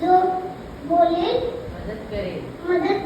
जो मदत करेल. मदत